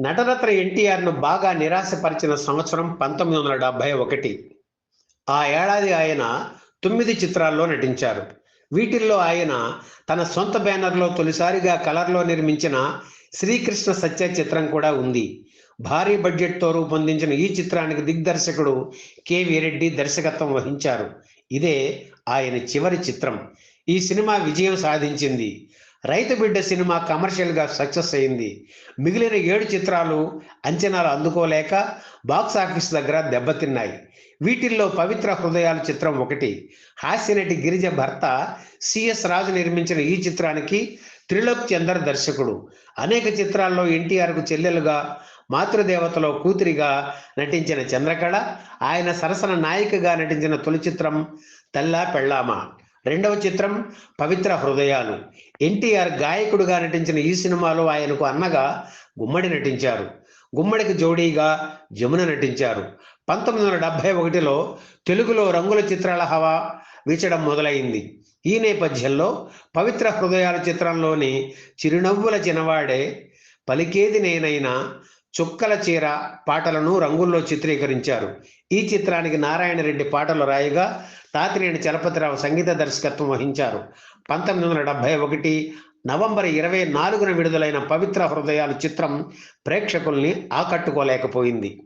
నటరత్న ఎన్టీఆర్ను బాగా నిరాశపరిచిన సంవత్సరం పంతొమ్మిది వందల డెబ్బై ఒకటి. ఆ ఏడాది ఆయన తొమ్మిది చిత్రాల్లో నటించారు. వీటిల్లో ఆయన తన సొంత బ్యానర్లో తొలిసారిగా కలర్లో నిర్మించిన శ్రీకృష్ణ సత్య చిత్రం కూడా ఉంది. భారీ బడ్జెట్తో రూపొందించిన ఈ చిత్రానికి దిగ్దర్శకుడు కెవి రెడ్డి దర్శకత్వం వహించారు. ఇదే ఆయన చివరి చిత్రం. ఈ సినిమా విజయం సాధించింది. రైతు బిడ్డ సినిమా కమర్షియల్గా సక్సెస్ అయింది. మిగిలిన ఏడు చిత్రాలు అంచనాలు అందుకోలేక బాక్స్ ఆఫీస్ దగ్గర దెబ్బతిన్నాయి. వీటిల్లో పవిత్ర హృదయాలు చిత్రం ఒకటి. హాస్యనటి గిరిజ భర్త సిఎస్ రాజు నిర్మించిన ఈ చిత్రానికి త్రిలోక్ చందర్ దర్శకుడు. అనేక చిత్రాల్లో ఎన్టీఆర్కు చెల్లెలుగా మాతృదేవతలో కూతురిగా నటించిన చంద్రకళ ఆయన సరసన నాయికగా నటించిన తొలి చిత్రం తల్లా పెళ్ళామ. రెండవ చిత్రం పవిత్ర హృదయాలు. ఎన్టీఆర్ గాయకుడుగా నటించిన ఈ సినిమాలో ఆయనకు అన్నగా గుమ్మడి నటించారు. గుమ్మడికి జోడీగా జమున నటించారు. పంతొమ్మిది వందల డెబ్బై ఒకటిలో తెలుగులో రంగుల చిత్రాల హవా వీచడం మొదలైంది. ఈ నేపథ్యంలో పవిత్ర హృదయాల చిత్రంలోని చిరునవ్వుల చినవాడే పలికేది నేనైనా చుక్కల చీర పాటలను రంగుల్లో చిత్రీకరించారు. ఈ చిత్రానికి నారాయణ రెడ్డి పాటలు రాయగా తాతినేని చలపతిరావు సంగీత దర్శకత్వం వహించారు. పంతొమ్మిది వందల డెబ్బై ఒకటి నవంబర్ ఇరవై నాలుగున విడుదలైన పవిత్ర హృదయాలు చిత్రం ప్రేక్షకుల్ని ఆకట్టుకోలేకపోయింది.